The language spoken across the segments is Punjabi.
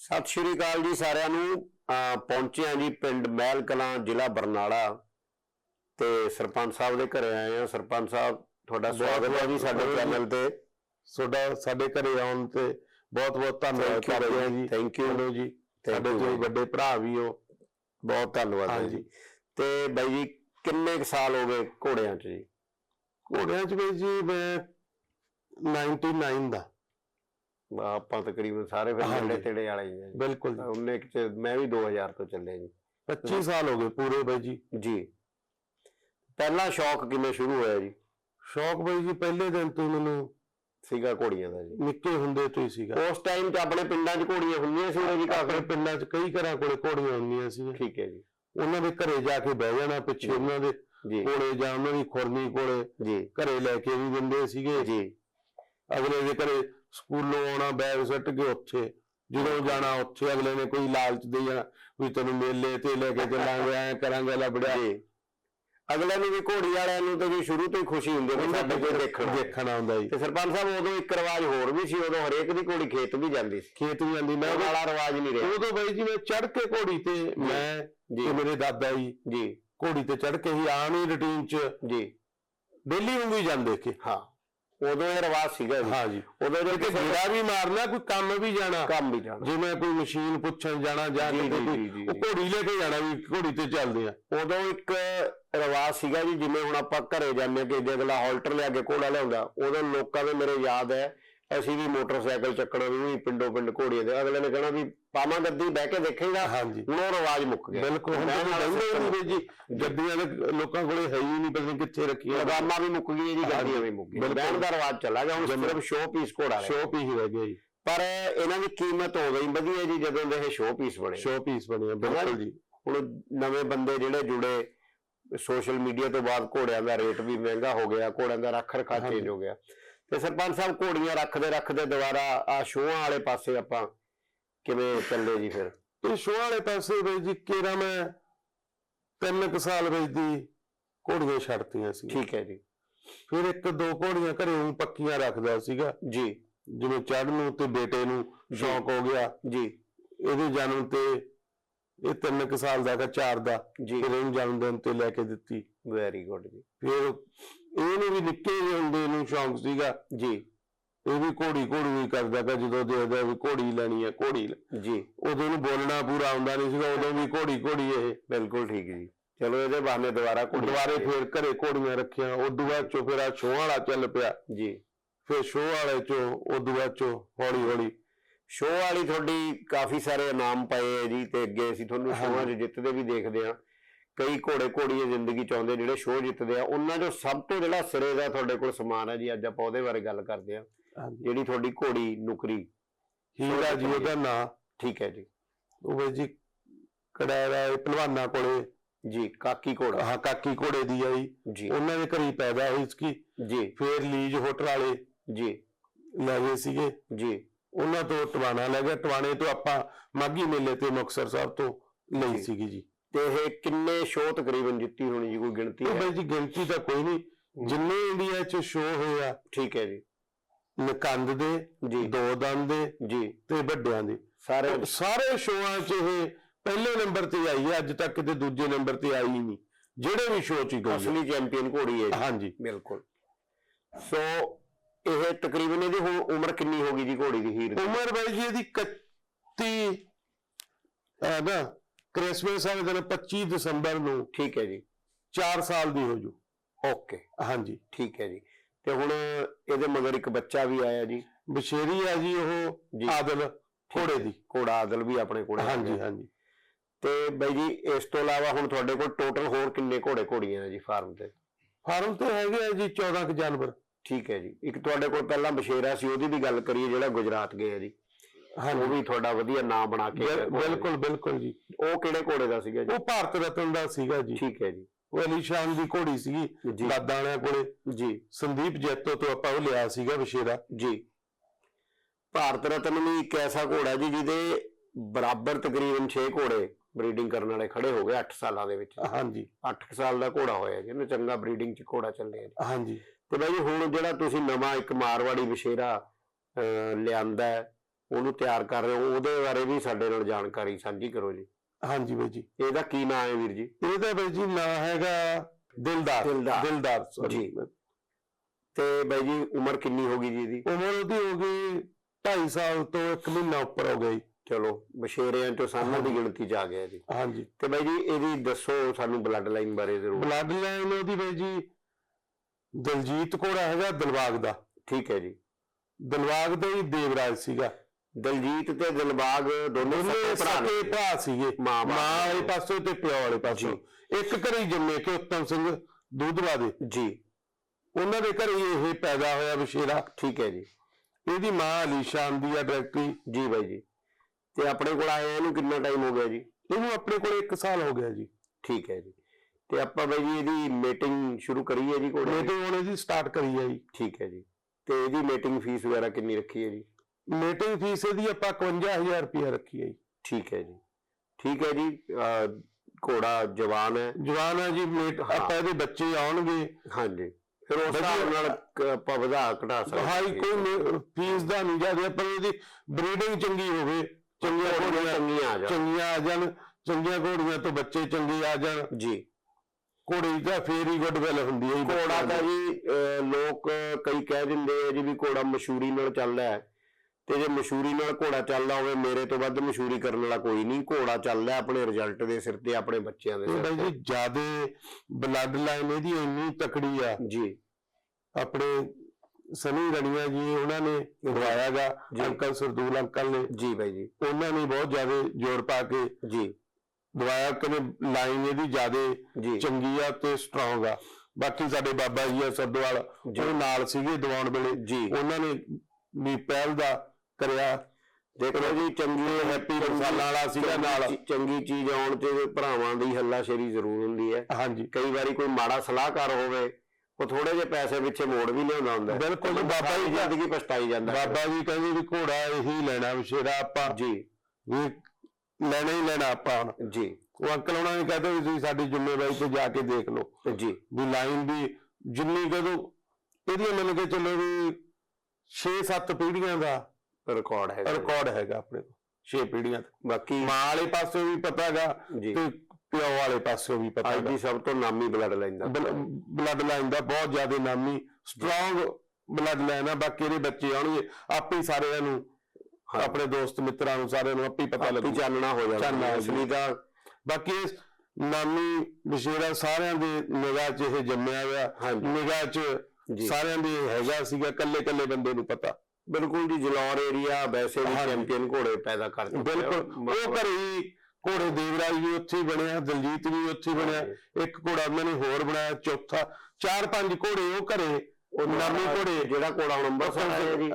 ਸਤਿ ਸ਼੍ਰੀ ਅਕਾਲ ਜੀ ਸਾਰਿਆਂ ਨੂੰ। ਅਹ ਪਹੁੰਚੇ ਹਾਂ ਜੀ ਪਿੰਡ ਮਹਿਲ ਕਲਾਂ ਜ਼ਿਲ੍ਹਾ ਬਰਨਾਲਾ। ਤੇ ਸਰਪੰਚ ਸਾਹਿਬ ਦੇ ਘਰੇ ਆਏ ਹਾਂ। ਸਰਪੰਚ ਸਾਹਿਬ ਤੁਹਾਡਾ ਸਵਾਗਤ ਹੈ ਜੀ ਸਾਡੇ ਚੈਨਲ ਤੇ। ਤੁਹਾਡਾ ਸਾਡੇ ਘਰੇ ਆਉਣ ਤੇ ਬਹੁਤ ਬਹੁਤ ਧੰਨਵਾਦ ਕਰਦੇ ਹਾਂ ਜੀ, you। ਚਲੋ ਜੀ ਸਾਡੇ you ਤੋਂ ਜੀ। ਵੱਡੇ ਭਰਾ ਵੀ ਹੋ ਬਹੁਤ ਧੰਨਵਾਦ। ਜੀ। ਤੇ ਬਾਈ ਜੀ ਕਿੰਨੇ ਕੁ ਸਾਲ ਹੋ ਗਏ ਘੋੜਿਆਂ 'ਚ ਜੀ? ਘੋੜਿਆਂ ਚ ਵੀ ਜੀ ਮੈਂ 99 ਦਾ। ਆਪਾਂ ਤਕਰੀਬਨ ਸਾਰੇ ਫਿਰ। ਨੇੜੇ ਤੇੜੇ ਵਾਲੇ ਹੀ ਜੀ। ਬਿਲਕੁਲ ਜੀ। ਉਹਨੇ ਕੁ ਚ ਮੈਂ ਵੀ 2000 ਤੋਂ ਚੱਲੇ ਜੀ। 25 ਸਾਲ ਹੋ ਗਏ ਪੂਰੇ ਬਾਈ ਜੀ। ਜੀ। ਪਹਿਲਾ ਸ਼ੌਕ ਕਿਵੇਂ ਸ਼ੁਰੂ ਹੋਇਆ ਜੀ? ਸ਼ੌਕ ਬਾਈ ਜੀ ਪਹਿਲੇ ਦਿਨ ਤੋਂ ਮੈਨੂੰ ਸੀਗਾ ਘੋੜੀਆਂ ਦਾ ਜੀ। ਨਿੱਕੇ ਹੁੰਦੇ ਤੋਂ ਹੀ ਸੀਗਾ। ਉਸ ਟਾਈਮ 'ਚ ਆਪਣੇ ਪਿੰਡਾਂ 'ਚ ਘੋੜੀਆਂ ਹੁੰਦੀਆਂ ਸੀ ਉਰੇ ਜੀ ਆਪਣੇ ਪਿੰਡਾਂ ਚ ਕਈ ਘਰਾਂ ਕੋਲੇ ਘੋੜੀਆਂ ਹੁੰਦੀਆਂ ਸੀ ਠੀਕ ਹੈ ਜੀ। ਉਹਨਾਂ ਦੇ ਘਰੇ ਜਾ ਕੇ ਬਹਿ ਜਾਣਾ ਪਿੱਛੇ। ਉਹਨਾਂ ਦੇ ਕੋਲੇ ਜਾਂ ਉਹਨਾਂ ਦੀ ਖੁਰਨੀ ਕੋਲੇ। ਜੀ। ਘਰੇ ਲੈ ਕੇ ਵੀ ਦਿੰਦੇ ਸੀਗੇ। ਜੀ। ਅਗਲੇ ਦੇ ਘਰੇ ਸਕੂਲੋਂ ਆਉਣਾ ਬੈਗ ਸੁੱਟ ਕੇ ਉੱਥੇ ਜਦੋਂ ਜਾਣਾ ਉੱਥੇ ਅਗਲੇ ਨੇ ਕੋਈ ਲਾਲਚ ਦੇ ਜਾਣਾ ਵੀ ਤੈਨੂੰ ਮੇਲੇ ਤੇ ਲੈ ਕੇ ਚੱਲਾਂਗੇ ਐ ਕਰਾਂਗੇ ਲੱਭੜਿਆ। ਅਗਲੇ ਨੂੰ ਵੀ ਘੋੜੀ ਵਾਲਿਆਂ ਨੂੰ ਤਾਂ ਜੀ ਸ਼ੁਰੂ ਤੋਂ ਹੀ ਖੁਸ਼ੀ ਹੁੰਦੀ ਹੈ ਵੀ ਸਾਡੇ ਕੋਲ ਦੇਖਣ। ਦੇਖਣ। ਆਉਂਦਾ ਜੀ। ਤੇ ਸਰਪੰਚ ਸਾਹਿਬ ਉਦੋਂ ਇੱਕ ਰਿਵਾਜ ਹੋਰ ਵੀ ਸੀ ਉਦੋਂ ਹਰੇਕ ਦੀ ਘੋੜੀ ਖੇਤ ਵੀ ਜਾਂਦੀ ਸੀ। ਖੇਤ ਵੀ ਜਾਂਦੀ। ਮੈਂ ਉਹ ਵਾਲਾ ਰਿਵਾਜ ਨਹੀਂ ਰਿਹਾ। ਉਦੋਂ ਬਾਈ ਜੀ ਮੈਂ ਚੜ ਕੇ ਘੋੜੀ ਤੇ ਮੈਂ। ਤੇ ਮੇਰੇ ਦਾਦਾ ਜੀ ਜੀ। ਘੋੜੀ ਤੇ ਚੜ ਕੇ ਹੀ ਆਮ ਹੀ ਰੁਟੀਨ ਚ ਜੀ। ਡੇਲੀ ਵਾਂਗੂ ਹੀ ਜਾਂਦੇ ਕਿ ਹਾਂ। ਉਦੋਂ ਇਹ ਰਿਵਾਜ ਸੀਗਾ ਜੀ। ਹਾਂ ਜੀ। ਉਦੋਂ ਜੇ ਕਿ ਜਿਹੜਾ ਵੀ ਮਾਰਨਾ ਕੋਈ ਕੰਮ ਵੀ ਜਾਣਾ। ਕੰਮ ਵੀ ਜਾਣਾ। ਜਿਵੇਂ ਕੋਈ ਮਸ਼ੀਨ ਪੁੱਛਣ ਜਾਣਾ ਜਾਂ ਜੀ, ਕਿਤੇ ਜੀ, ਕੋਈ ਜੀ, ਜੀ। ਘੋੜੀ ਲੈ ਕੇ ਜਾਣਾ ਵੀ ਘੋੜੀ ਤੇ ਚੱਲਦੇ ਆ। ਉਦੋਂ ਇੱਕ ਰਿਵਾਜ ਸੀਗਾ ਜੀ ਜਿਵੇਂ ਹੁਣ ਆਪਾਂ ਘਰੇ ਜਾਂਦੇ ਕਿ ਜੇ ਅਗਲਾ ਹਾਲਟਰ ਲਿਆ ਕੇ ਘੋੜਾ ਲਿਆਉਂਦਾ ਉਦੋਂ ਲੋਕਾਂ ਦੇ ਮੇਰੇ ਯਾਦ ਹੈ ਅਸੀਂ ਵੀ ਮੋਟਰਸਾਈਕਲ ਚੱਕਣਾ ਵੀ ਪਿੰਡੋਂ ਪਿੰਡ ਘੋੜੀਆਂ ਦੇ ਅਗਲੇ ਨੇ ਕਹਿਣਾ ਵੀ ਪਾਵਾਂ ਗੱਦੀ ਬਹਿ ਕੇ ਦੇਖੇਗਾ। ਉਹ ਰਿਵਾਜ ਮੁੱਕ ਗਿਆ। ਬਿਲਕੁਲ ਹੁਣ ਨਹੀਂ ਜੀ ਗੱਡੀਆਂ ਦੇ ਲੋਕਾਂ ਕੋਲੇ ਹੈ ਹੀ ਨਹੀਂ ਪਤਾ ਕਿੱਥੇ ਰੱਖੀਆਂ। ਲਗਾਮਾਂ ਵੀ ਮੁੱਕ ਗਈਆਂ ਜੀ ਗੱਡੀਆਂ ਵੀ ਮੁੱਕ ਗਈਆਂ। ਬਹਿਣ ਦਾ ਰਿਵਾਜ ਚੱਲਾ ਗਿਆ ਹੁਣ। ਸਿਰਫ ਸ਼ੋਅ ਪੀਸ ਘੋੜਾ ਰਿਹਾ ਸ਼ੋਅ ਪੀਸ ਰਹਿ ਗਿਆ ਜੀ। ਪਰ ਇਹਨਾਂ ਦੀ ਕੀਮਤ ਹੋ ਗਈ ਵਧੀਆ ਜੀ ਜਦੋਂ ਦੇ ਇਹ ਸ਼ੋਅ ਪੀਸ ਬਣੇ। ਸ਼ੋਅ ਪੀਸ ਬਣਿਆ ਬਿਲਕੁਲ ਜੀ? ਹੁਣ ਨਵੇਂ ਬੰਦੇ ਜਿਹੜੇ ਜੁੜੇ ਸੋਸ਼ਲ ਮੀਡੀਆ ਤੋਂ ਬਾਅਦ ਘੋੜਿਆਂ ਦਾ ਰੇਟ ਵੀ ਮਹਿੰਗਾ ਹੋ ਗਿਆ ਘੋੜਿਆਂ ਦਾ ਰੱਖ ਰਖਾ। ਚੇਂਜ ਹੋ ਗਿਆ। ਤੇ ਸਰਪੰਚ ਸਾਹਿਬ ਘੋੜੀਆਂ ਰੱਖਦੇ ਰੱਖਦੇ ਦੁਬਾਰਾ ਆ ਸ਼ੋਆਂ ਵਾਲੇ ਪਾਸੇ ਆਪਾਂ ਕਿਵੇਂ ਚੱਲੇ ਜੀ ਫਿਰ? ਇਹ ਸ਼ੋਅ ਵਾਲੇ ਪਾਸੇ ਬਈ ਜੀ ਕੇਰਾ ਮੈਂ ਤਿੰਨ ਕੁ ਸਾਲ ਵੇਚਦੀ ਘੋੜੀਆਂ ਛੱਡਤੀਆਂ ਸੀ। ਠੀਕ ਹੈ ਜੀ। ਫਿਰ ਇੱਕ ਦੋ ਘੋੜੀਆਂ ਘਰੇ ਨੂੰ ਪੱਕੀਆਂ ਰੱਖਦਾ ਸੀਗਾ। ਜੀ। ਜਿਵੇਂ ਚੜ੍ਹਨ ਨੂੰ ਤੇ ਬੇਟੇ ਨੂੰ ਸ਼ੌਂਕ ਹੋ ਗਿਆ। ਜੀ। ਇਹਦੇ ਜਨਮ ਤੇ ਇਹ ਤਿੰਨ ਕੁ ਸਾਲ ਦਾ ਹੈਗਾ ਚਾਰ ਦਾ। ਜੀ। ਫਿਰ ਇਹਨੂੰ ਜਨਮ ਦਿਨ ਤੇ ਲੈ ਕੇ ਦਿੱਤੀ। ਵੈਰੀ ਗੁੱਡ ਜੀ। ਫਿਰ ਇਹਨੂੰ ਵੀ ਨਿੱਕੇ ਜਿਹੇ ਹੁੰਦੇ ਨੂੰ ਸ਼ੌਂਕ ਸੀਗਾ। ਜੀ। ਇਹ ਵੀ ਘੋੜੀ ਘੋੜੀ ਕਰਦਾ ਪਿਆ ਜਦੋਂ ਦੇਖਦਾ ਵੀ ਘੋੜੀ ਲੈਣੀ ਹੈ ਘੋੜੀ ਜੀ। ਉਦੋਂ ਨੂੰ ਬੋਲਣਾ ਪੂਰਾ ਆਉਂਦਾ ਨਹੀਂ ਸੀਗਾ ਉਦੋਂ ਵੀ ਘੋੜੀ ਘੋੜੀ ਇਹ। ਬਿਲਕੁਲ ਠੀਕ ਜੀ। ਚਲੋ ਇਹਦੇ ਬਹਾਨੇ ਦੁਬਾਰਾ ਦੁਬਾਰੇ ਫਿਰ ਘਰੇ ਘੋੜੀਆਂ ਰੱਖੀਆਂ ਉਦੋਂ ਬਾਅਦ ਚੋਂ ਫਿਰ ਆ ਸ਼ੋਅ ਵਾਲਾ ਚੱਲ ਪਿਆ। ਜੀ। ਫਿਰ ਸ਼ੋਅ ਵਾਲੇ ਚੋਂ ਉਦੋਂ ਬਾਅਦ ਚੋਂ ਹੌਲੀ ਹੌਲੀ ਸ਼ੋਅ ਵਾਲੀ ਤੁਹਾਡੀ ਕਾਫੀ ਸਾਰੇ ਇਨਾਮ ਪਏ ਹੈ ਜੀ ਤੇ ਅੱਗੇ ਅਸੀਂ ਤੁਹਾਨੂੰ ਸ਼ੋਆਂ 'ਚ ਜਿੱਤਦੇ ਵੀ ਦੇਖਦੇ ਆ ਕਈ ਘੋੜੇ ਘੋੜੀਆਂ ਜ਼ਿੰਦਗੀ ਚ ਆਉਂਦੇ ਜਿਹੜੇ ਸ਼ੋਅ ਜਿੱਤਦੇ ਆ ਉਹਨਾਂ 'ਚੋਂ ਸਭ ਤੋਂ ਜਿਹੜਾ ਸਿਰੇ ਦਾ ਤੁਹਾਡੇ ਕੋਲ ਸਮਾਨ ਹੈ ਜੀ ਅੱਜ ਆਪਾਂ ਉਹਦੇ ਬਾਰੇ ਗੱਲ ਕਰਦੇ ਆ ਜਿਹੜੀ ਤੁਹਾਡੀ ਘੋੜੀ ਨੁਕਰੀ। ਹੀਰਾ ਜੀ ਉਹਦਾ ਨਾਂ। ਠੀਕ ਹੈ ਜੀ। ਉਹ ਜੀ ਕੜਾਰਾ ਪਹਿਲਵਾਨਾਂ ਕੋਲੇ। ਜੀ ਕਾਕੀ ਘੋੜਾ। ਹਾਂ ਕਾਕੀ ਘੋੜੇ ਦੀ ਆਈ ਜੀ। ਉਹਨਾਂ ਦੇ ਘਰੀ ਪੈਦਾ ਹੋਈ ਸੀ। ਜੀ। ਫੇਰ ਲੀਜ ਹੋਟਲ ਵਾਲੇ ਜੀ। ਲੈ ਗਏ ਸੀਗੇ। ਜੀ। ਉਹਨਾਂ ਤੋਂ ਟਵਾਣਾ ਲੈ ਗਿਆ। ਟਵਾਣੇ ਤੋਂ ਆਪਾਂ ਮਾਗੀ ਮੇਲੇ ਤੇ ਮੁਕਤਸਰ ਸਾਹਿਬ ਤੋਂ। ਲਈ ਸੀਗੀ ਜੀ। ਤੇ ਇਹ ਕਿੰਨੇ ਸ਼ੋਅ ਤਕਰੀਬਨ ਜਿੱਤੀ ਹੋਣੀ ਜੀ ਕੋਈ ਗਿਣਤੀ ਹੈ? ਬਈ ਜੀ ਗਿਣਤੀ ਤਾਂ ਕੋਈ ਨਹੀਂ। ਜਿੰਨੇ ਇੰਡੀਆ 'ਚ ਸ਼ੋਅ ਹੋਇਆ ਠੀਕ ਹੈ ਜੀ। ਨਕੰਦ ਦੇ ਜੀ। ਦੋ ਦੰਦ ਦੇ ਜੀ। ਤੇ ਵੱਡਿਆਂ ਦੇ। ਸਾਰੇ ਸਾਰੇ ਸ਼ੋਆਂ 'ਚ ਇਹ ਪਹਿਲੇ ਨੰਬਰ ਤੇ ਆਈ ਹੈ ਅੱਜ ਤੱਕ ਕਿਤੇ ਦੂਜੇ ਨੰਬਰ ਤੇ ਆਈ ਨਹੀਂ। ਜਿਹੜੇ ਵੀ ਸ਼ੋਅ 'ਚ ਗਈ। ਅਸਲੀ ਚੈਂਪੀਅਨ ਘੋੜੀ ਹੈ ਹਾਂਜੀ। ਬਿਲਕੁਲ। ਸੋ ਇਹ ਤਕਰੀਬਨ ਇਹਦੀ ਹੁਣ ਉਮਰ ਕਿੰਨੀ ਹੋ ਗਈ ਜੀ ਘੋੜੀ ਦੀ ਹੀਰ ਦੀ? ਉਮਰ ਬਾਈ ਜੀ ਇਹਦੀ 31 ਹੈ ਨਾ ਕ੍ਰਿਸਮਸ ਵਾਲੇ ਦਿਨ 25 ਦਸੰਬਰ ਨੂੰ। ਠੀਕ ਹੈ ਜੀ। 4 ਸਾਲ ਦੀ ਹੋ ਜੂ। ਓਕੇ। ਹਾਂਜੀ। ਠੀਕ ਹੈ ਜੀ। ਤੇ ਹੁਣ ਇਹਦੇ ਮਗਰ ਇੱਕ ਬੱਚਾ ਵੀ ਆਇਆ ਜੀ। ਬਸ਼ੇਰੀ ਆ ਜੀ ਉਹ। ਆਦਲ ਘੋੜੇ ਦੀ। ਘੋੜਾ ਆਦਲ ਵੀ ਆਪਣੇ ਕੋਲ ਹਾਂਜੀ ਹਾਂਜੀ। ਤੇ ਬਾਈ ਜੀ ਇਸ ਤੋਂ ਇਲਾਵਾ ਹੁਣ ਤੁਹਾਡੇ ਕੋਲ ਟੋਟਲ ਹੋਰ ਕਿੰਨੇ ਘੋੜੇ ਘੋੜੀਆਂ ਨੇ ਜੀ ਫਾਰਮ ਤੇ? ਫਾਰਮ ਤੇ ਹੈਗੇ ਆ ਜੀ 14 ਕੁ ਜਾਨਵਰ। ਠੀਕ ਹੈ ਜੀ। ਇੱਕ ਤੁਹਾਡੇ ਕੋਲ ਪਹਿਲਾਂ ਬਸ਼ੇਰਾ ਸੀ ਉਹਦੀ ਵੀ ਗੱਲ ਕਰੀਏ ਜਿਹੜਾ ਗੁਜਰਾਤ ਗਿਆ ਜੀ। ਉਹ ਹਾਂਜੀ ਵੀ ਤੁਹਾਡਾ ਵਧੀਆ ਨਾਮ ਬਣਾ ਕੇ ਬਿਲ- ਬਿਲਕੁਲ ਬਿਲਕੁਲ ਜੀ। ਉਹ ਕਿਹੜੇ ਘੋੜੇ ਦਾ ਸੀਗਾ ਜੀ? ਉਹ ਭਾਰਤ ਰਤਨ ਦਾ ਸੀਗਾ ਜੀ। ਠੀਕ ਹੈ ਜੀ। ਉਹ ਅਲੀ ਸ਼ਾਨ ਦੀ ਘੋੜੀ ਸੀਗੀ। ਦਾਦਾ ਵਾਲਿਆਂ ਕੋਲੇ। ਜੀ। ਸੰਦੀਪ ਜੈਤੋ ਤੋਂ ਆਪਾਂ ਉਹ ਲਿਆ ਸੀਗਾ ਬਸ਼ੇਰਾ ਜੀ। ਭਾਰਤ ਰਤਨ ਵੀ ਇੱਕ ਐਸਾ ਘੋੜਾ ਜੀ ਜਿਹਦੇ ਬਰਾਬਰ ਤਕਰੀਬਨ 6 ਘੋੜੇ ਬਰੀਡਿੰਗ ਕਰਨ ਵਾਲੇ ਖੜੇ ਹੋ ਗਏ 8 ਸਾਲਾਂ ਦੇ ਵਿੱਚ। ਹਾਂਜੀ। 8 ਸਾਲ ਦਾ ਘੋੜਾ ਹੋਇਆ ਜੀ ਉਹਨੇ ਚੰਗਾ ਬਰੀਡਿੰਗ ਚ ਘੋੜਾ ਚੱਲਿਆ ਜੀ। ਹਾਂਜੀ। ਤੇ ਬਾਈ ਹੁਣ ਜਿਹੜਾ ਤੁਸੀਂ ਨਵਾਂ ਇੱਕ ਮਾਰਵਾੜੀ ਵਿਸ਼ੇਰਾ ਲਿਆਂਦਾ ਉਹਨੂੰ ਤਿਆਰ ਕਰ ਰਹੇ ਹੋ ਉਹਦੇ ਬਾਰੇ ਵੀ ਸਾਡੇ ਨਾਲ ਜਾਣਕਾਰੀ ਸਾਂਝੀ ਕਰੋ ਜੀ। ਹਾਂਜੀ ਬਾਈ ਜੀ। ਇਹਦਾ ਕੀ ਨਾਮ ਹੈ ਵੀਰ ਜੀ? ਇਹਦਾ ਬਾਈ ਜੀ ਨਾਂ ਹੈਗਾ ਦਿਲਦਾਰ। ਦਿਲਦਾਰ। ਜੀ। ਤੇ ਬਾਈ ਜੀ ਉਮਰ ਕਿੰਨੀ ਹੋ ਗਈ ਜੀ ਇਹਦੀ? ਉਮਰ ਉਹਦੀ ਹੋ ਗਈ 2.5 ਸਾਲ ਤੋਂ 1 ਮਹੀਨਾ ਉੱਪਰ ਹੋ ਗਈ ਚਲੋ ਬਸ਼ੇਰਿਆਂ ਚੋਂ ਸਾਨਾਂ ਦੀ ਗਿਣਤੀ ਚ ਆ ਗਿਆ ਜੀ। ਹਾਂਜੀ। ਤੇ ਬਾਈ ਜੀ ਇਹਦੀ ਦੱਸੋ ਸਾਨੂੰ ਬਲੱਡ ਲਾਈਨ ਬਾਰੇ ਜ਼ਰੂਰ। ਬਲੱਡ ਲਾਈਨ ਉਹਦੀ ਬਾਈ ਜੀ ਦਲਜੀਤ ਕੋੜਾ ਹੈਗਾ ਦਿਲਬਾਗ ਦਾ। ਠੀਕ ਹੈ ਜੀ। ਦਿਲਬਾਗ ਦਾ ਹੀ ਦੇਵਰਾਜ ਸੀਗਾ। ਦਲਜੀਤ ਤੇ ਦਿਲਬਾਗ ਦੋਨੋਂ ਸਕੇ ਭਰਾ ਸਕੇ ਨੇ ਭਰਾ ਸੀਗੇ। ਮਾਂ ਵਾਲੇ ਪਾਸੋਂ ਤੇ ਪਿਓ ਵਾਲੇ ਪਾਸੋਂ। ਇੱਕ ਘਰੇ ਜੰਮੇ ਕਿ ਉੱਤਮ ਸਿੰਘ ਦੁੱਧਵਾ ਦੇ ਜੀ। ਉਹਨਾਂ ਦੇ ਘਰੇ ਇਹ ਪੈਦਾ ਹੋਇਆ ਬਸ਼ੇਰਾ ਠੀਕ ਹੈ ਜੀ। ਇਹਦੀ ਮਾਂ ਅਲੀਸ਼ਾਨ ਦੀ ਆ ਡਾਇਰੈਕਟਰੀ। ਜੀ ਬਾਈ ਜੀ। ਤੇ ਆਪਣੇ ਕੋਲ ਆਏ ਇਹਨੂੰ ਕਿੰਨਾ ਟਾਈਮ ਹੋ ਗਿਆ ਜੀ? ਇਹਨੂੰ ਆਪਣੇ ਕੋਲ 1 ਸਾਲ ਹੋ ਗਿਆ ਜੀ। ਠੀਕ ਹੈ ਜੀ। ਤੇ ਆਪਾਂ ਬਾਈ ਜੀ ਇਹਦੀ ਮੀਟਿੰਗ ਸ਼ੁਰੂ ਕਰੀਏ ਜੀ ਕੋਲ। ਮੀਟਿੰਗ ਹੁਣ ਇਹਦੀ ਸਟਾਰਟ ਕਰੀ ਹੈ ਜੀ। ਠੀਕ ਹੈ ਜੀ। ਤੇ ਇਹਦੀ ਮੀਟਿੰਗ ਫੀਸ ਵਗੈਰਾ ਕਿੰਨੀ ਰੱਖੀ ਹੈ ਜੀ? ਮੀਟਿੰਗ ਫੀਸ ਇਹਦੀ ਆਪਾਂ 51000 ਰੁਪਏ ਰੱਖੀ ਹੈ ਜੀ। ਠੀਕ ਹੈ ਜੀ। ਠੀਕ ਹੈ ਜੀ ਘੋੜਾ ਜਵਾਨ ਹੈ। ਜਵਾਨ ਹੈ ਜੀ ਮੀਟ ਹਾਂ। ਆਪਾਂ ਇਹਦੇ ਬੱਚੇ ਆਉਣਗੇ। ਹਾਂਜੀ। ਫਿਰ ਉਸ। ਹਿਸਾਬ ਨਾਲ ਆਪਾਂ ਵਧਾ ਘਟਾ ਸਕਦੇ ਹਾਈ ਹਾਂ। ਕੋਈ ਫੀਸ ਦਾ ਨਹੀਂ ਜ਼ਿਆਦਾ ਪਰ ਇਹਦੀ ਬਰੀਡਿੰਗ ਚੰਗੀ ਹੋਵੇ। ਚੰਗੀਆਂ ਘੋੜੀਆਂ ਘੋੜੀਆਂ ਚੰਗੀਆਂ ਆ ਜਾਣ। ਚੰਗੀਆਂ ਆ ਜਾਣ। ਚੰਗੀਆਂ ਘੋੜੀਆਂ ਤੋਂ ਬੱਚੇ ਚੰਗੇ ਆ ਜਾਣ। ਜੀ। ਘੋੜੀ ਦਾ ਫੇਰ ਹੀ ਗੁੱਡ ਵੈਲ ਹੁੰਦੀ ਹੈ ਜੀ ਘੋੜਾ ਤਾਂ। ਜੀ ਲੋਕ ਕਈ ਕਹਿ ਦਿੰਦੇ ਆ ਜੀ ਵੀ ਘੋੜਾ ਮਸ਼ਹੂਰੀ ਨਾਲ ਚੱਲਦਾ ਹੈ। ਤੇ ਜੇ ਮਸ਼ਹੂਰੀ ਨਾਲ ਘੋੜਾ ਚੱਲਦਾ ਹੋਵੇ ਮੇਰੇ ਤੋਂ ਵੱਧ ਮਸ਼ਹੂਰੀ ਕਰਨ ਵਾਲਾ ਕੋਈ ਨਹੀਂ। ਘੋੜਾ ਚੱਲਦਾ ਆਪਣੇ ਰਿਜ਼ਲਟ ਦੇ ਸਿਰ ਤੇ ਆਪਣੇ ਬੱਚਿਆਂ ਦੇ ਸਿਰ ਤੇ ਜੀ ਜਿਆਦੇ ਬਲੱਡ ਲਾਈਨ ਇਹਦੀ ਇੰਨੀ ਤਕੜੀ ਆ। ਜੀ। ਆਪਣੇ ਸਨੀ ਰਣੀਆ ਜੀ ਉਹਨਾਂ ਨੇ ਦਵਾਇਆਗਾ ਜੀ। ਅੰਕਲ ਸਰਦੂਲ ਅੰਕਲ ਨੇ। ਜੀ ਬਾਈ ਜੀ। ਉਹਨਾਂ ਨੇ ਬਹੁਤ ਜ਼ਿਆਦਾ ਜ਼ੋਰ ਪਾ ਕੇ ਜੀ। ਦਵਾਇਆ ਕਿ ਲਾਈਨ ਇਹਦੀ ਜ਼ਿਆਦਾ ਚੰਗੀ ਆ ਤੇ ਸਟਰੋਂਗ ਆ। ਬਾਕੀ ਸਾਡੇ ਬਾਬਾ ਜੀ ਆ ਸਰਦਵਾਲ। ਉਹ ਨਾਲ ਸੀਗੇ ਦਿਵਾਉਣ ਵੇਲੇ। ਜੀ। ਉਹਨਾਂ ਨੇ ਵੀ ਪਹਿਲ ਦਾ ਕਰਿਆ। ਦੇਖੋ ਜੀ ਚੰਗੀ ਹੈਪੀ ਰਸਾਲਾ ਵਾਲਾ ਸੀਗਾ ਨਾਲ। ਚੰਗੀ- ਚੀਜ਼ ਆਉਣ ਤੇ ਭਰਾਵਾਂ ਦੀ ਹੱਲਾਸ਼ੇਰੀ ਜ਼ਰੂਰ ਹੁੰਦੀ ਹੈ। ਹਾਂਜੀ। ਕਈ ਵਾਰੀ ਕੋਈ ਮਾੜਾ ਸਲਾਹਕਾਰ ਹੋਵੇ ਉਹ ਥੋੜੇ ਜਿਹੇ ਪੈਸੇ ਪਿੱਛੇ ਮੋੜ ਵੀ ਲਿਆਉਂਦਾ ਹੁੰਦਾ। ਬਿਲਕੁਲ। ਬਾਬਾ ਜੀ ਜ਼ਿੰਦਗੀ ਪਛਤਾਈ ਜਾਂਦਾ। ਬਾਬਾ ਜੀ ਕਹਿੰਦੇ ਵੀ ਘੋੜਾ ਇਹੀ ਲੈਣਾ ਵਿਸ਼ੇਰਾ ਆਪਾਂ। ਜੀ। ਵੀ ਲੈਣਾ ਹੀ ਲੈਣਾ ਆਪਾਂ ਹੁਣ। ਜੀ। ਉਹ ਅੰਕਲ ਉਹਨਾਂ ਨੇ ਕਹਿੰਦੇ ਵੀ ਤੁਸੀਂ ਸਾਡੀ ਜ਼ਿੰਮੇਵਾਰੀ ਤੇ ਜਾ ਕੇ ਦੇਖ ਲਓ। ਜੀ। ਵੀ ਲਾਈਨ ਦੀ ਜਿੰਨੀ ਕਦੋਂ ਇਹਦੀਆਂ ਮੰਨ ਕੇ ਚੱਲੋ ਵੀ 6-7 ਪੀੜ੍ਹੀਆਂ ਦਾ ਰਿਕਾਰਡ ਹੈ ਰਿਕਾਰਡ ਹੈਗਾ ਆਪਣੇ ਕੋਲ। 6 ਪੀੜ੍ਹੀਆਂ ਦਾ। ਬਾਕੀ ਮਾਂ ਵਾਲੇ ਪਾਸੇ ਵੀ ਪਤਾ ਹੈਗਾ ਤੇ ਪਿਓ ਵਾਲੇ ਪਾਸੇ ਵੀ ਪਤਾ ਅੱਜ ਹੈਗਾ ਦੀ ਸਭ ਤੋਂ ਨਾਮੀ ਬਲੱਡ ਲਾਈਨ ਦਾ। ਬਲੱਡ ਲਾਈਨ ਦਾ ਬਹੁਤ ਜ਼ਿਆਦਾ ਨਾਮੀ ਸਟਰੋਂਗ ਬਲੱਡ ਲਾਈਨ ਆ। ਬਾਕੀ ਇਹਦੇ ਬੱਚੇ ਆਉਣਗੇ ਆਪੇ ਸਾਰਿਆਂ ਨੂੰ। ਆਪਣੇ ਦੋਸਤ ਮਿੱਤਰਾਂ ਨੂੰ ਸਾਰਿਆਂ ਨੂੰ ਆਪੇ ਪਤਾ ਲੱਗੂ। ਚਾਨਣਾ ਹੋ ਜਾਂਦਾ ਲਈ ਤਾਂ ਬਾਕੀ ਨਾਮੀ ਵਿਸ਼ੇਰਾ ਸਾਰਿਆਂ ਦੇ ਨਿਗਾਹ 'ਚ ਇਹ ਜੰਮਿਆ ਹੋਇਆ। ਨਿਗਾਹ 'ਚ ਸਾਰਿਆਂ ਦੇ ਹੈਗਾ ਸੀਗਾ ਕੱਲੇ ਕੱਲੇ ਬੰਦੇ ਨੂੰ ਪਤਾ। ਬਿਲਕੁਲ ਜੀ ਜਲੌਰ ਏਰੀਆ ਵੈਸੇ ਵੀ। ਚੈਂਪੀਅਨ ਘੋੜੇ ਪੈਦਾ ਕਰ ਚੁੱਕਿਆ ਬਿਲਕੁਲ। ਉਹ ਘਰੇ ਹੀ ਘੋੜੇ ਦੇਵਰਾਜ ਵੀ ਉੱਥੇ ਬਣਿਆ ਦਲਜੀਤ ਵੀ ਉੱਥੇ ਬਣਿਆ। ਇੱਕ ਘੋੜਾ ਉਹਨਾਂ ਨੇ ਹੋਰ ਬਣਾਇਆ ਚੌਥਾ। ਚਾਰ ਪੰਜ ਘੋੜੇ ਉਹ ਘਰੇ ਉਹ ਨਾਮੀ ਘੋੜੇ। ਜਿਹੜਾ ਘੋੜਾ ਹੁਣ ਅੰਮ੍ਰਿਤਸਰ ਆਇਆ ਜੀ।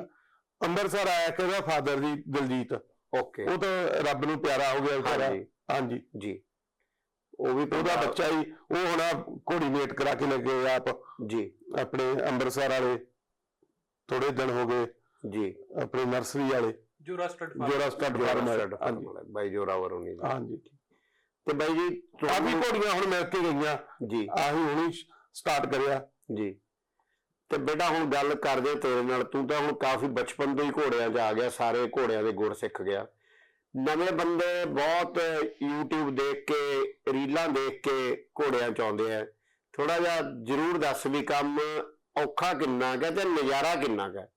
ਅੰਮ੍ਰਿਤਸਰ ਆਇਆ ਕਿ ਉਹਦਾ ਫਾਦਰ ਜੀ ਦਲਜੀਤ। ਓਕੇ ਉਹ ਤਾਂ ਰੱਬ ਨੂੰ ਪਿਆਰਾ ਹੋ ਗਿਆ ਵਿਚਾਰਾ। ਹਾਂਜੀ। ਹਾਂਜੀ। ਜੀ। ਉਹ ਵੀ ਉਹਦਾ ਪੰਜਾਬ- ਬੱਚਾ ਹੀ ਉਹ ਹੁਣ ਘੋੜੀ ਮੇਟ ਕਰਾ ਕੇ ਲੱਗੇ ਹੋਏ ਆਪ। ਜੀ। ਆਪਣੇ ਅੰਮ੍ਰਿਤਸਰ ਵਾਲੇ। ਥੋੜੇ ਦਿਨ ਹੋ ਗਏ। ਜੀ। ਆਪਣੇ ਨਰਸਰੀ ਵਾਲੇ। Jora stud Jora stud farm ਹਾਂਜੀ। ਬਾਈ ਜੋਰਾਵਰ ਹੋਣੀ ਜੀ ਹਾਂਜੀ। ਤੇ ਬਾਈ ਜੀ ਕਾਫੀ ਤੁਹਾਨੂੰ- ਘੋੜੀਆਂ ਹੁਣ ਮਿਲ ਕੇ ਗਈਆਂ। ਜੀ। ਆਹੀ ਹੁਣੀ ਸਟਾਰਟ ਕਰਿਆ। ਜੀ। ਤੇ ਬੇਟਾ ਹੁਣ ਗੱਲ ਕਰਦੇ ਤੇਰੇ ਨਾਲ ਤੂੰ ਤਾਂ ਹੁਣ ਕਾਫੀ ਬਚਪਨ ਤੋਂ ਹੀ ਘੋੜਿਆਂ 'ਚ ਆ ਗਿਆ ਸਾਰੇ ਘੋੜਿਆਂ ਦੇ ਗੁਰ ਸਿੱਖ ਗਿਆ। ਨਵੇਂ ਬੰਦੇ ਬਹੁਤ YouTube ਦੇਖ ਕੇ ਰੀਲਾਂ ਦੇਖ ਕੇ ਘੋੜਿਆਂ 'ਚ ਆਉਂਦੇ ਆ। ਥੋੜਾ ਜਿਹਾ ਜ਼ਰੂਰ ਦੱਸ ਵੀ ਕੰਮ ਔਖਾ ਕਿੰਨਾ ਹੈ ਤੇ ਨਜ਼ਾਰਾ ਕਿੰਨਾ ਹੈ?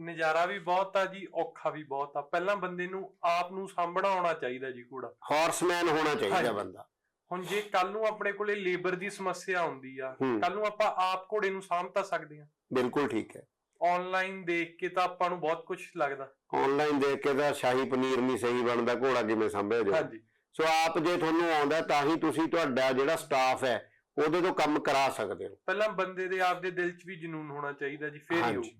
ਨਜ਼ਾਰਾ ਵੀ ਬਹੁਤ ਆ ਜੀ ਔਖਾ ਵੀ ਬਹੁਤ ਆ। ਪਹਿਲਾਂ ਬੰਦੇ ਨੂੰ ਆਪ ਨੂੰ ਸਾਂਭਣਾ ਆਉਣਾ ਚਾਹੀਦਾ ਜੀ ਘੋੜਾ। ਹਾਰਸਮੈਨ ਹੋਣਾ ਚਾਹੀਦਾ। ਬੰਦਾ। ਹੁਣ ਜੇ ਕੱਲ ਨੂੰ ਆਪਣੇ ਕੋਲੇ ਲੇਬਰ ਦੀ ਸਮੱਸਿਆ ਆਉਂਦੀ ਆ। ਕੱਲ ਨੂੰ ਆਪਾਂ ਆਪ ਘੋੜੇ ਨੂੰ ਸਾਂਭ ਤਾਂ ਸਕਦੇ ਆ। ਬਿਲਕੁਲ ਠੀਕ ਹੈ। ਆਨਲਾਈਨ ਦੇਖ ਕੇ ਤਾਂ ਆਪਾਂ ਨੂੰ ਬਹੁਤ ਕੁਝ ਲੱਗਦਾ। ਆਨਲਾਈਨ ਦੇਖ ਕੇ ਤਾਂ ਸ਼ਾਹੀ ਪਨੀਰ ਨਹੀਂ ਸਹੀ ਬਣਦਾ ਘੋੜਾ ਕਿਵੇਂ ਸੰਭਿਆ ਜਾਵੇ। ਹਾਂਜੀ। ਸੋ ਆਪ ਜੇ ਤੁਹਾਨੂੰ ਆਉਂਦਾ ਤਾਂ ਹੀ ਤੁਸੀਂ ਤੁਹਾਡਾ ਜਿਹੜਾ ਸਟਾਫ ਹੈ ਉਹਦੇ ਤੋਂ ਕੰਮ ਕਰਾ ਸਕਦੇ ਹੋ। ਪਹਿਲਾਂ ਬੰਦੇ ਦੇ ਆਪ ਦੇ ਦਿਲ 'ਚ ਵੀ ਜਨੂਨ ਹੋਣਾ ਚਾਹੀਦਾ ਜੀ ਫੇਰ ਹੀ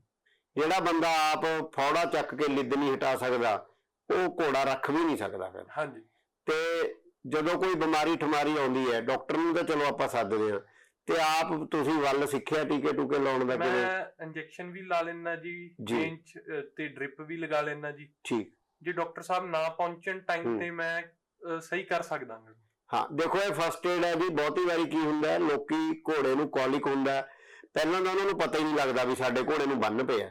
ਜਿਹੜਾ ਬੰਦਾ ਆਪ ਫੌੜਾ ਚੱਕ ਕੇ ਲਿੱਦ ਨਹੀਂ ਹਟਾ ਸਕਦਾ ਉਹ ਘੋੜਾ ਰੱਖ ਵੀ ਨਹੀਂ ਸਕਦਾ ਫਿਰ। ਹਾਂਜੀ। ਤੇ ਜਦੋਂ ਕੋਈ ਬਿਮਾਰੀ ਠਮਾਰੀ ਆਉਂਦੀ ਹੈ ਡਾਕਟਰ ਨੂੰ ਤਾਂ ਚਲੋ ਆਪਾਂ ਸੱਦਦੇ ਹਾਂ ਤੇ ਆਪ ਤੁਸੀਂ ਵੱਲ ਸਿੱਖਿਆ ਟੀਕੇ ਟੂਕੇ ਲਾਉਣ ਦਾ ਕਿਵੇਂ ਮੈਂ ਇੰਜੈਕਸ਼ਨ ਵੀ ਲਾ ਲੈਣਾ ਜੀ। ਚੇਂਜ ਤੇ ਡ੍ਰਿਪ ਵੀ ਲਗਾ ਲੈਣਾ ਜੀ ਠੀਕ ਜੇ ਡਾਕਟਰ ਸਾਹਿਬ ਨਾ ਪਹੁੰਚਣ ਟਾਈਮ। ਤੇ ਮੈਂ ਸਹੀ ਕਰ ਸਕਦਾ ਹਾਂ ਹਾਂ ਦੇਖੋ ਇਹ ਫਸਟ ਏਡ ਹੈ ਜੀ ਬਹੁਤੀ ਵਾਰੀ ਕੀ ਹੁੰਦਾ ਲੋਕੀ ਘੋੜੇ ਨੂੰ ਕੌਲਿਕ ਹੁੰਦਾ। ਪਹਿਲਾਂ ਤਾਂ ਉਹਨਾਂ ਨੂੰ ਪਤਾ ਹੀ ਨਹੀਂ ਲੱਗਦਾ ਵੀ ਸਾਡੇ ਘੋੜੇ ਨੂੰ ਬੰਨ ਪਿਆ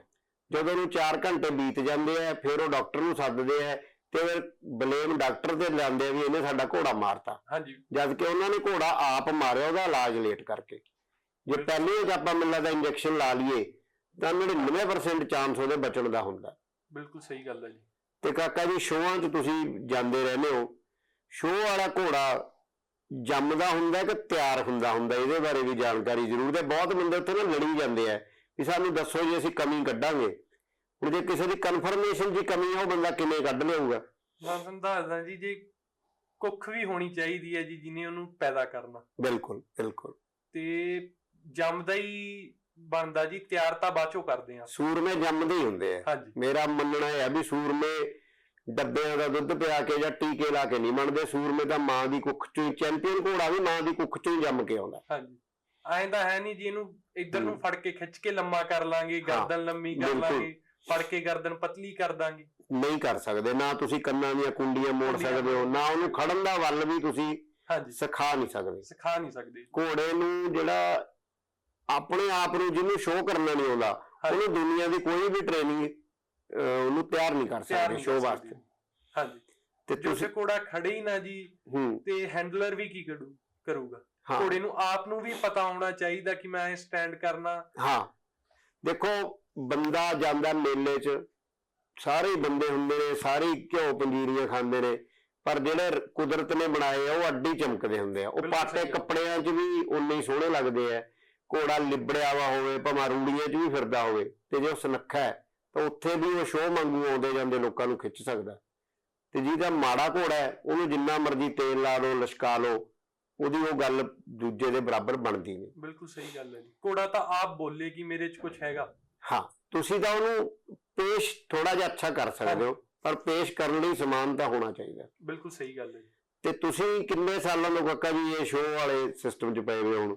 ਜਦੋਂ ਨੂੰ 4 ਘੰਟੇ ਬੀਤ ਜਾਂਦੇ ਆ ਫਿਰ ਉਹ ਡਾਕਟਰ ਨੂੰ ਸੱਦਦੇ ਆ ਤੇ ਫਿਰ ਬਲੇਮ ਡਾਕਟਰ ਤੇ ਲਾਉਂਦੇ ਆ ਵੀ ਇਹਨੇ ਸਾਡਾ ਘੋੜਾ ਮਾਰਤਾ। ਹਾਂਜੀ। ਜਦ ਕਿ ਉਹਨਾਂ ਨੇ ਘੋੜਾ ਆਪ ਮਾਰਿਆ ਉਹਦਾ ਇਲਾਜ ਲੇਟ ਕਰਕੇ। ਜੇ ਪਹਿਲੇ ਜੇ ਆਪਾਂ ਮਿਲਦਾ ਇੰਜੈਕਸ਼ਨ ਲਾ ਲਈਏ ਤਾਂ 99% ਚਾਂਸ ਉਹਦੇ ਬਚਣ ਦਾ ਹੁੰਦਾ। ਬਿਲਕੁਲ ਸਹੀ ਗੱਲ ਹੈ ਜੀ। ਤੇ ਕਾਕਾ ਜੀ ਸ਼ੋਆਂ 'ਚ ਤੁਸੀਂ ਜਾਂਦੇ ਰਹਿੰਦੇ ਹੋ। ਸ਼ੋਅ ਵਾਲਾ ਘੋੜਾ ਜੰਮਦਾ ਹੁੰਦਾ ਕਿ ਤਿਆਰ ਹੁੰਦਾ ਹੁੰਦਾ ਇਹਦੇ ਬਾਰੇ ਵੀ ਜਾਣਕਾਰੀ ਜ਼ਰੂਰ ਤੇ ਬਹੁਤ ਬੰਦੇ ਉੱਥੇ ਨਾ ਲੜੀ ਜਾਂਦੇ ਆ ਵੀ ਸਾਨੂੰ ਦੱਸੋ ਜੀ ਅਸੀਂ ਕਮੀ ਕੱਢਾਂਗੇ। ਹੁਣ ਜੇ ਕਿਸੇ ਦੀ ਕਨਫਰਮੇਸ਼ਨ ਦੀ ਕਮੀ ਆ ਉਹ ਬੰਦਾ ਕਿਵੇਂ ਕੱਢ ਲਿਆਊਗਾ? ਮੈਂ ਤੁਹਾਨੂੰ ਦੱਸਦਾ ਜੀ ਜੇ ਕੁੱਖ ਵੀ ਹੋਣੀ ਚਾਹੀਦੀ ਹੈ ਜੀ ਜਿਹਨੇ ਉਹਨੂੰ ਪੈਦਾ ਕਰਨਾ। ਬਿਲਕੁਲ ਬਿਲਕੁਲ। ਤੇ ਜੰਮਦਾ ਹੀ ਬਣਦਾ ਜੀ ਤਿਆਰ ਤਾਂ ਬਾਅਦੋਂ ਕਰਦੇ ਆ ਸੂਰਮੇ ਜੰਮਦੇ ਹੀ ਹੁੰਦੇ ਆ। ਹਾਂਜੀ। ਮੇਰਾ ਮੰਨਣਾ ਹੈ ਵੀ ਸੂਰਮੇ ਡੱਬਿਆਂ ਦਾ ਦੁੱਧ ਪਿਆ ਕੇ ਜਾਂ ਟੀਕੇ ਲਾ ਕੇ ਨਹੀਂ ਬਣਦੇ। ਸੂਰਮੇ ਤਾਂ ਮਾਂ ਦੀ ਕੁੱਖ ਚੋਂ ਹੀ ਚੈਂਪੀਅਨ ਘੋੜਾ ਵੀ ਮਾਂ ਦੀ ਕੁੱਖ ਚੋਂ ਹੀ ਜੰਮ ਕੇ ਆਉਂਦਾ। ਹਾਂਜੀ। ਐਂ ਤਾਂ ਹੈ ਨਹੀਂ ਜੀ ਇਹਨੂੰ ਇੱਧਰ ਨੂੰ। ਫੜ ਕੇ ਖਿੱਚ ਕੇ ਲੰਮਾ ਕਰ ਲਾਂਗੇ ਗਰਦਨ ਲੰਮੀ ਕਰ ਬਿਲਕੁਲ। ਲਾਂਗੇ। ਫੜ ਕੇ ਗਰਦਨ ਪਤਲੀ ਕਰ ਦਾਂਗੇ। ਨਹੀਂ ਕਰ ਸਕਦੇ ਨਾ ਤੁਸੀਂ ਕੰਨਾਂ ਦੀਆਂ ਕੁੰਡੀਆਂ ਮੋੜ ਸਕਦੇ ਹੋ ਨਾ ਉਹਨੂੰ ਖੜਨ ਦਾ ਵੱਲ ਵੀ ਤੁਸੀਂ ਹਾਂਜੀ। ਸਿਖਾ ਨਹੀਂ ਸਕਦੇ। ਸਿਖਾ ਨਹੀਂ ਸਕਦੇ। ਘੋੜੇ ਨੂੰ ਜਿਹੜਾ ਆਪਣੇ ਆਪ ਨੂੰ ਜਿਹਨੂੰ ਸ਼ੋਅ ਕਰਨਾ ਨਹੀਂ ਆਉਂਦਾ। ਉਹਨੂੰ ਦੁਨੀਆ ਦੀ ਕੋਈ ਵੀ ਟ੍ਰੇਨਿੰਗ ਉਹਨੂੰ ਤਿਆਰ ਨਹੀਂ ਕਰ ਸਕਦੇ ਸ਼ੋਅ ਵਾਸਤੇ। ਹਾਂਜੀ। ਤੇ ਜੋ ਤੁਸੀਂ ਘੋੜਾ ਖੜੇ ਹੀ ਨਾ ਜੀ ਤੇ ਹੈਂਡਲਰ ਵੀ ਕੀ ਕਰੂ ਕਰੂਗਾ? ਘੋੜੇ ਨੂੰ ਆਪ ਨੂੰ ਵੀ ਪਤਾ ਹੋਣਾ ਚਾਹੀਦਾ ਕਿ ਮੈਂ ਸਟੈਂਡ ਕਰਨਾ। ਹਾਂ। ਦੇਖੋ ਬੰਦਾ ਜਾਂਦਾ ਮੇਲੇ 'ਚ ਸਾਰੇ ਬੰਦੇ ਹੁੰਦੇ ਨੇ ਸਾਰੇ ਘਿਓ ਪੰਜੀਰੀਆਂ ਖਾਂਦੇ ਨੇ ਪਰ ਜਿਹੜੇ ਕੁਦਰਤ ਨੇ ਬਣਾਏ ਆ ਉਹ ਅੱਡੀ ਚਮਕਦੇ ਹੁੰਦੇ ਆ। ਉਹ ਪਾਟੇ। ਕੱਪੜਿਆਂ 'ਚ ਵੀ ਉਨੇ ਹੀ ਸੋਹਣੇ ਲੱਗਦੇ ਆ। ਘੋੜਾ ਲਿਬੜਿਆ ਵਾ ਹੋਵੇ ਭਾਵੇਂ ਰੂੜੀਆਂ 'ਚ ਵੀ ਫਿਰਦਾ ਹੋਵੇ ਤੇ ਜੇ ਉਹ ਸੁਨੱਖਾ ਹੈ ਤਾਂ ਉੱਥੇ ਵੀ ਉਹ ਸ਼ੋਅ ਮੰਗੂ ਆਉਂਦੇ ਜਾਂਦੇ ਲੋਕਾਂ ਨੂੰ ਖਿੱਚ ਸਕਦਾ। ਤੇ ਜਿਹਦਾ ਮਾੜਾ ਘੋੜਾ ਹੈ ਉਹਨੂੰ ਜਿੰਨਾ ਮਰਜ਼ੀ ਤੇਲ ਲਾ ਲਓ ਲਸ਼ਕਾ ਲਓ ਉਹਦੀ ਉਹ ਗੱਲ ਦੂਜੇ ਦੇ ਬਰਾਬਰ ਬਣਦੀ ਨਹੀਂ। ਬਿਲਕੁਲ ਸਹੀ ਗੱਲ ਹੈ ਜੀ। ਘੋੜਾ ਤਾਂ ਆਪ ਬੋਲੇ ਕਿ ਮੇਰੇ 'ਚ ਕੁਝ ਹੈਗਾ। ਹਾਂ ਤੁਸੀਂ ਤਾਂ ਉਹਨੂੰ ਪੇਸ਼ ਥੋੜਾ ਜਿਹਾ ਅੱਛਾ ਕਰ ਸਕਦੇ ਹੋ ਪਰ ਪੇਸ਼ ਕਰਨ ਲਈ ਸਮਾਨ ਤਾਂ ਹੋਣਾ ਚਾਹੀਦਾ। ਬਿਲਕੁਲ ਸਹੀ ਗੱਲ ਹੈ ਜੀ। ਤੇ ਤੁਸੀਂ ਕਿੰਨੇ ਸਾਲਾਂ ਤੋਂ ਕਾਕਾ ਜੀ ਇਹ ਸ਼ੋਅ ਵਾਲੇ ਸਿਸਟਮ 'ਚ ਪਏ ਹੋਏ ਹੋ ਹੁਣ?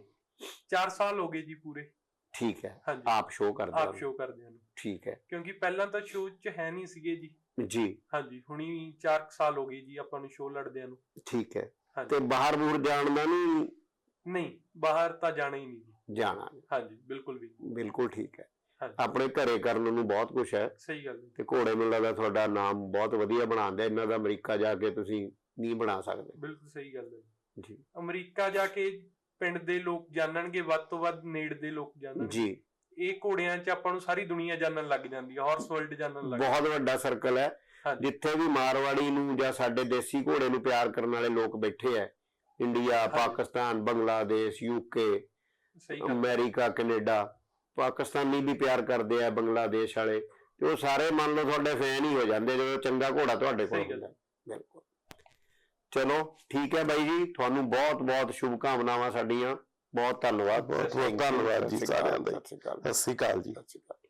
4 ਸਾਲ ਹੋ ਗਏ ਜੀ ਪੂਰੇ। ਠੀਕ ਹੈ। ਆਪ ਸ਼ੋਅ ਕਰਦੇ ਆਪ ਸ਼ੋਅ ਕਰਦੇ ਹਨ ਠੀਕ ਹੈ। ਕਿਉਂਕਿ ਪਹਿਲਾਂ ਤਾਂ ਸ਼ੋਅ 'ਚ ਹੈ ਨਹੀਂ ਸੀਗੇ ਜੀ। ਜੀ। ਹਾਂਜੀ ਹੁਣੀ 4 ਸਾਲ ਹੋ ਗਏ ਜੀ ਆਪਾਂ ਨੂੰ ਸ਼ੋਅ ਲੜਦਿਆਂ ਨੂੰ। ਠੀਕ ਹੈ। ਤੇ ਬਾਹਰ ਬੂਰ ਜਾਣ ਦਾ ਨਹੀਂ ਨਹੀਂ ਬਾਹਰ ਤਾਂ ਜਾਣਾ ਹੀ ਨਹੀਂ ਜਾਣਾ ਹਾਂਜੀ ਬਿਲਕੁਲ ਵੀ। ਬਿਲਕੁਲ ਠੀਕ ਹੈ। ਹਾਂਜੀ। ਆਪਣੇ ਘਰੇ ਕਰਨ ਨੂੰ ਬਹੁਤ ਕੁਝ ਹੈ। ਸਹੀ ਗੱਲ ਹੈ। ਤੇ ਘੋੜੇ ਨੂੰ ਲੱਗਦਾ ਤੁਹਾਡਾ ਨਾਮ ਬਹੁਤ ਵਧੀਆ ਬਣਾਉਂਦਾ ਇਹਨਾਂ ਦਾ ਅਮਰੀਕਾ ਜਾ ਕੇ ਤੁਸੀਂ ਨਹੀਂ ਬਣਾ ਸਕਦੇ। ਬਿਲਕੁਲ ਸਹੀ ਗੱਲ ਹੈ ਜੀ। ਅਮਰੀਕਾ ਜਾ ਕੇ ਪਿੰਡ ਦੇ ਲੋਕ ਜਾਣਨਗੇ ਵੱਧ ਤੋਂ ਵੱਧ ਨੇੜ ਦੇ ਲੋਕ ਜਾਣਨਗੇ। ਜੀ। ਇਹ ਘੋੜਿਆਂ 'ਚ ਆਪਾਂ ਨੂੰ ਸਾਰੀ ਦੁਨੀਆ ਜਾਣਨ ਲੱਗ ਜਾਂਦੀ ਹੈ ਹਾਰਸ ਵਰਲਡ ਜਾਣਨ ਲੱਗ ਬਹੁਤ ਵੱਡਾ ਸਰਕਲ ਹੈ। ਜਿੱਥੇ ਵੀ ਮਾਰਵਾੜੀ ਨੂੰ ਜਾਂ ਸਾਡੇ ਦੇਸੀ ਘੋੜੇ ਨੂੰ ਪਿਆਰ ਕਰਨ ਵਾਲੇ ਲੋਕ ਬੈਠੇ ਆ India Pakistan Bangladesh UK. America Canada Pakistani ਵੀ ਪਿਆਰ ਕਰਦੇ ਆ ਬੰਗਲਾਦੇਸ਼ ਵਾਲੇ ਤੇ ਉਹ ਸਾਰੇ ਮੰਨ ਲਓ ਤੁਹਾਡੇ ਫੈਨ ਹੀ ਹੋ ਜਾਂਦੇ ਜਦੋਂ ਚੰਗਾ ਘੋੜਾ ਤੁਹਾਡੇ ਕੋਲ ਹੁੰਦਾ। ਬਿਲਕੁਲ। ਚਲੋ ਠੀਕ ਹੈ ਬਾਈ ਜੀ ਤੁਹਾਨੂੰ ਬਹੁਤ ਬਹੁਤ ਸ਼ੁਭ ਕਾਮਨਾਵਾਂ ਸਾਡੀਆਂ। ਬਹੁਤ ਧੰਨਵਾਦ। ਬਹੁਤ ਬਹੁਤ ਧੰਨਵਾਦ ਜੀ ਸਾਰਿਆਂ ਦਾ ਸਤਿ ਸ਼੍ਰੀ ਅਕਾਲ। ਸਤਿ ਸ਼੍ਰੀ ਅਕਾਲ। ਜੀ ਸਤਿ ਸ਼੍ਰੀ ਅਕਾਲ।